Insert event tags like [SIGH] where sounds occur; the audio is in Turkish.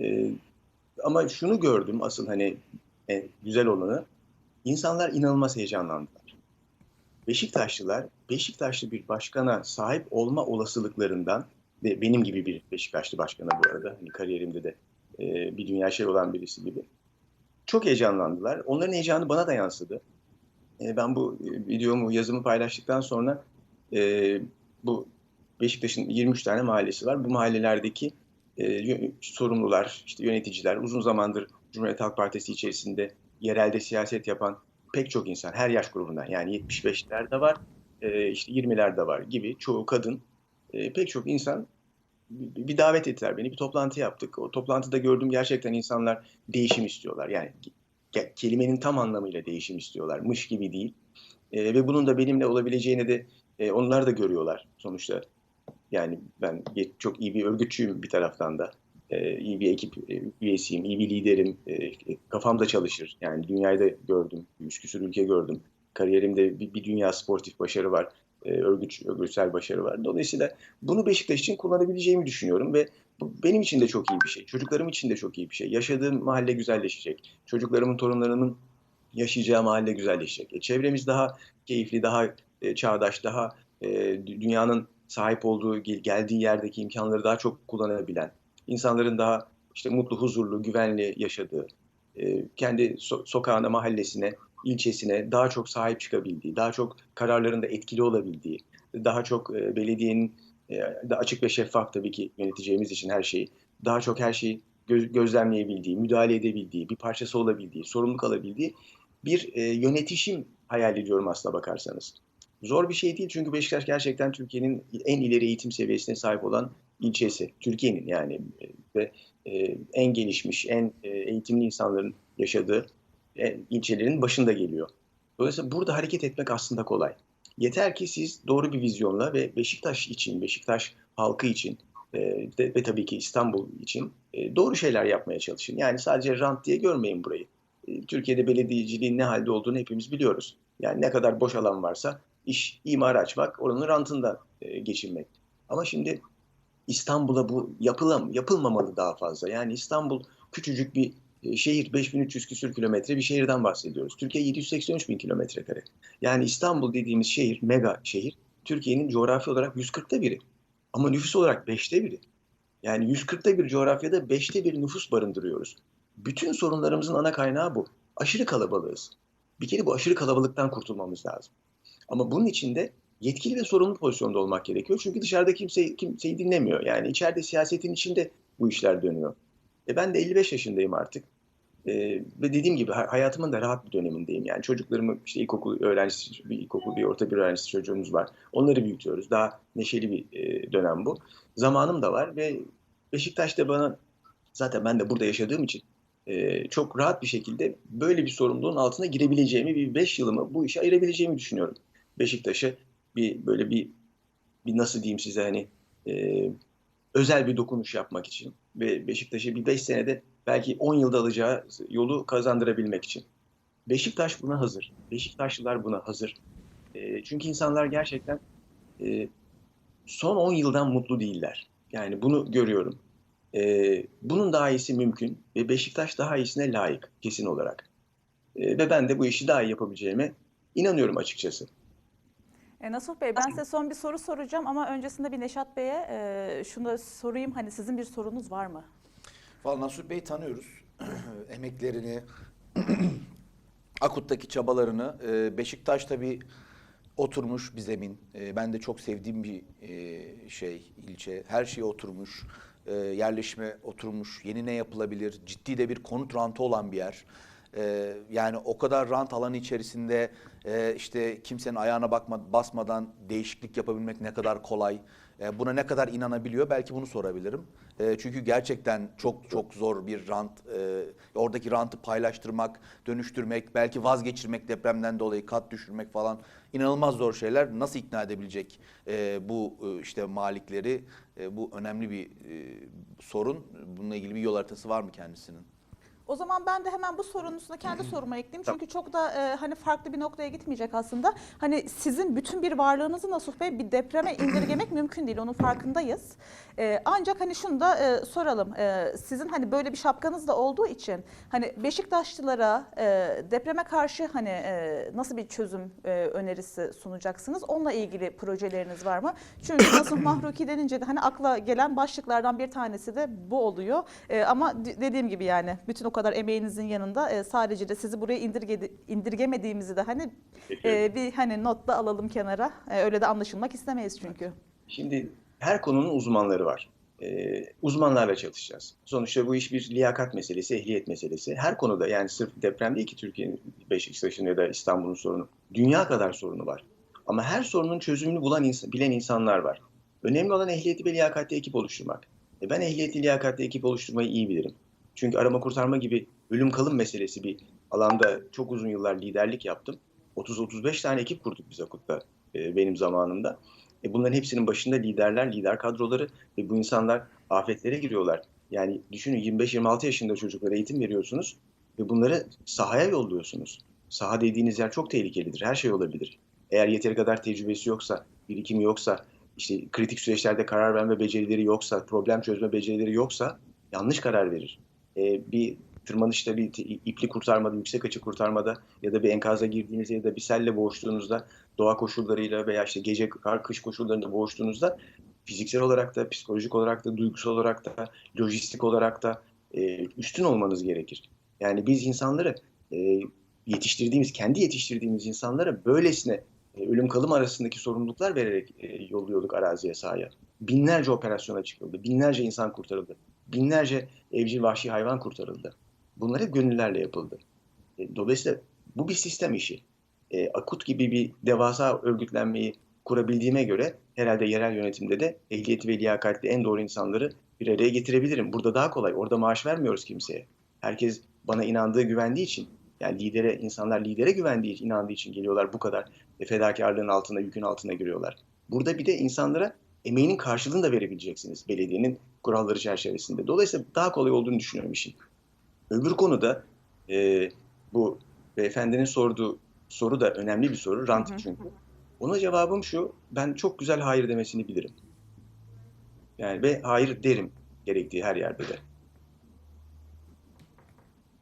Ee, ama şunu gördüm asıl hani en güzel olanı insanlar inanılmaz heyecanlandılar. Beşiktaşlılar Beşiktaşlı bir başkana sahip olma olasılıklarından ve benim gibi bir Beşiktaşlı başkana bu arada hani kariyerimde de e, bir dünya şey olan birisi gibi çok heyecanlandılar. Onların heyecanı bana da yansıdı. E, ben bu e, videomu, yazımı paylaştıktan sonra e, bu Beşiktaş'ın 23 tane mahallesi var. Bu mahallelerdeki e, sorumlular, işte yöneticiler, uzun zamandır Cumhuriyet Halk Partisi içerisinde yerelde siyaset yapan pek çok insan, her yaş grubundan yani 75'ler de var, e, işte 20'ler de var gibi çoğu kadın, e, pek çok insan bir davet ettiler beni, bir toplantı yaptık. O toplantıda gördüğüm gerçekten insanlar değişim istiyorlar. Yani kelimenin tam anlamıyla değişim istiyorlar, mış gibi değil. E, ve bunun da benimle olabileceğini de e, onlar da görüyorlar sonuçta. Yani ben çok iyi bir örgütçüyüm bir taraftan da. E, iyi bir ekip e, üyesiyim, iyi bir liderim. E, e, kafam da çalışır. Yani dünyayı da gördüm, üç küsur ülke gördüm. Kariyerimde bir, bir dünya sportif başarı var, e, örgüt, örgütsel başarı var. Dolayısıyla bunu Beşiktaş için kullanabileceğimi düşünüyorum ve bu benim için de çok iyi bir şey. Çocuklarım için de çok iyi bir şey. Yaşadığım mahalle güzelleşecek. Çocuklarımın, torunlarımın yaşayacağı mahalle güzelleşecek. E, çevremiz daha keyifli, daha e, çağdaş, daha e, dü- dünyanın sahip olduğu, gel- geldiği yerdeki imkanları daha çok kullanabilen, insanların daha işte mutlu, huzurlu, güvenli yaşadığı, e, kendi so- sokağına, mahallesine, ilçesine daha çok sahip çıkabildiği, daha çok kararlarında etkili olabildiği, daha çok e, belediyenin e, da açık ve şeffaf tabii ki yöneteceğimiz için her şeyi, daha çok her şeyi göz- gözlemleyebildiği, müdahale edebildiği, bir parçası olabildiği, sorumluluk alabildiği bir e, yönetişim hayal ediyorum aslına bakarsanız. Zor bir şey değil çünkü Beşiktaş gerçekten Türkiye'nin en ileri eğitim seviyesine sahip olan ilçesi. Türkiye'nin yani e, ve e, en gelişmiş, en e, eğitimli insanların yaşadığı ilçelerin başında geliyor. Dolayısıyla burada hareket etmek aslında kolay. Yeter ki siz doğru bir vizyonla ve Beşiktaş için, Beşiktaş halkı için ve tabii ki İstanbul için doğru şeyler yapmaya çalışın. Yani sadece rant diye görmeyin burayı. Türkiye'de belediyeciliğin ne halde olduğunu hepimiz biliyoruz. Yani ne kadar boş alan varsa iş, imar açmak, oranın rantında e, geçirmek. Ama şimdi İstanbul'a bu yapılam, yapılmamalı daha fazla. Yani İstanbul küçücük bir e, şehir, 5300 küsür kilometre bir şehirden bahsediyoruz. Türkiye 783 bin kilometre kare. Yani İstanbul dediğimiz şehir, mega şehir, Türkiye'nin coğrafi olarak 140'ta biri. Ama nüfus olarak 5'te biri. Yani 140'ta bir coğrafyada 5'te bir nüfus barındırıyoruz. Bütün sorunlarımızın ana kaynağı bu. Aşırı kalabalığız. Bir kere bu aşırı kalabalıktan kurtulmamız lazım. Ama bunun için de yetkili ve sorumlu pozisyonda olmak gerekiyor. Çünkü dışarıda kimse kimseyi dinlemiyor. Yani içeride siyasetin içinde bu işler dönüyor. E ben de 55 yaşındayım artık. E, ve dediğim gibi ha- hayatımın da rahat bir dönemindeyim. Yani çocuklarımı işte ilkokul öğrencisi, bir ilkokul bir orta bir öğrencisi çocuğumuz var. Onları büyütüyoruz. Daha neşeli bir e, dönem bu. Zamanım da var ve Beşiktaş da bana zaten ben de burada yaşadığım için e, çok rahat bir şekilde böyle bir sorumluluğun altına girebileceğimi, bir 5 yılımı bu işe ayırabileceğimi düşünüyorum. Beşiktaş'a bir böyle bir bir nasıl diyeyim size hani e, özel bir dokunuş yapmak için ve Beşiktaş'a bir 5 senede belki 10 yılda alacağı yolu kazandırabilmek için. Beşiktaş buna hazır. Beşiktaşlılar buna hazır. E, çünkü insanlar gerçekten e, son 10 yıldan mutlu değiller. Yani bunu görüyorum. E, bunun daha iyisi mümkün ve Beşiktaş daha iyisine layık kesin olarak. E, ve ben de bu işi daha iyi yapabileceğime inanıyorum açıkçası. E, Nasuh Bey ben size son bir soru soracağım ama öncesinde bir Neşat Bey'e e, şunu da sorayım. Hani sizin bir sorunuz var mı? Vallahi Nasuh Bey'i tanıyoruz. [CLEARS THROAT] Emeklerini, [CLEARS THROAT] Akut'taki çabalarını. Ee, Beşiktaş tabii oturmuş bir zemin. Ee, Ben de çok sevdiğim bir e, şey, ilçe. Her şey oturmuş. Ee, Yerleşme oturmuş. Yeni ne yapılabilir? Ciddi de bir konut rantı olan bir yer. Ee, Yani o kadar rant alanı içerisinde e, işte kimsenin ayağına bakma, basmadan değişiklik yapabilmek ne kadar kolay. E, Buna ne kadar inanabiliyor belki bunu sorabilirim. E, Çünkü gerçekten çok çok zor bir rant. e, Oradaki rantı paylaştırmak, dönüştürmek, belki vazgeçirmek depremden dolayı kat düşürmek falan inanılmaz zor şeyler. Nasıl ikna edebilecek e, bu e, işte malikleri? E, Bu önemli bir e, sorun. Bununla ilgili bir yol haritası var mı kendisinin? O zaman ben de hemen bu sorunun üstüne kendi soruma ekleyeyim. Çünkü çok da e, hani farklı bir noktaya gitmeyecek aslında. Hani sizin bütün bir varlığınızı Nasuh Bey bir depreme [CLEARS THROAT] indirgemek mümkün değil. Onun farkındayız. E, ancak hani şunu da e, soralım. E, sizin hani böyle bir şapkanız da olduğu için hani Beşiktaşlılara e, depreme karşı hani e, nasıl bir çözüm e, önerisi sunacaksınız? Onunla ilgili projeleriniz var mı? Çünkü [CLEARS THROAT] Nasuh Mahruki denince de hani akla gelen başlıklardan bir tanesi de bu oluyor. E, ama dediğim gibi yani bütün o kadar emeğinizin yanında e, sadece de sizi buraya indirgedi, indirgemediğimizi de hani e, bir hani not da alalım kenara. E, öyle de anlaşılmak istemeyiz çünkü. Şimdi her konunun uzmanları var. Ee, uzmanlarla çalışacağız. Sonuçta bu iş bir liyakat meselesi, ehliyet meselesi. Her konuda yani sırf deprem değil ki Türkiye'nin Beşiktaş'ın ya da İstanbul'un sorunu. Dünya kadar sorunu var. Ama her sorunun çözümünü bulan insan, bilen insanlar var. Önemli olan ehliyeti ve liyakatli ekip oluşturmak. E ben ehliyetli liyakatli ekip oluşturmayı iyi bilirim. Çünkü arama kurtarma gibi ölüm kalım meselesi bir alanda çok uzun yıllar liderlik yaptım. 30-35 tane ekip kurduk biz Akut'ta e, benim zamanımda. E bunların hepsinin başında liderler, lider kadroları ve bu insanlar afetlere giriyorlar. Yani düşünün 25-26 yaşında çocuklara eğitim veriyorsunuz ve bunları sahaya yolluyorsunuz. Saha dediğiniz yer çok tehlikelidir. Her şey olabilir. Eğer yeteri kadar tecrübesi yoksa, birikimi yoksa, işte kritik süreçlerde karar verme becerileri yoksa, problem çözme becerileri yoksa yanlış karar verir. E, bir tırmanışta, bir ipli kurtarmada, yüksek açı kurtarmada ya da bir enkaza girdiğinizde ya da bir selle boğuştuğunuzda doğa koşullarıyla veya işte gece kar kış koşullarında boğuştuğunuzda fiziksel olarak da psikolojik olarak da duygusal olarak da lojistik olarak da e, üstün olmanız gerekir. Yani biz insanları e, yetiştirdiğimiz kendi yetiştirdiğimiz insanlara böylesine e, ölüm kalım arasındaki sorumluluklar vererek e, yolluyorduk araziye sahaya. Binlerce operasyona çıkıldı, binlerce insan kurtarıldı, binlerce evcil vahşi hayvan kurtarıldı. Bunlar hep gönüllerle yapıldı. E, dolayısıyla bu bir sistem işi e, akut gibi bir devasa örgütlenmeyi kurabildiğime göre herhalde yerel yönetimde de ehliyeti ve liyakatli en doğru insanları bir araya getirebilirim. Burada daha kolay. Orada maaş vermiyoruz kimseye. Herkes bana inandığı, güvendiği için yani lidere, insanlar lidere güvendiği inandığı için geliyorlar bu kadar e, fedakarlığın altına, yükün altına giriyorlar. Burada bir de insanlara emeğinin karşılığını da verebileceksiniz belediyenin kuralları çerçevesinde. Dolayısıyla daha kolay olduğunu düşünüyorum işin. Öbür konuda e, bu beyefendinin sorduğu soru da önemli bir soru. Rant çünkü. Ona cevabım şu. Ben çok güzel hayır demesini bilirim. Yani ve hayır derim gerektiği her yerde de.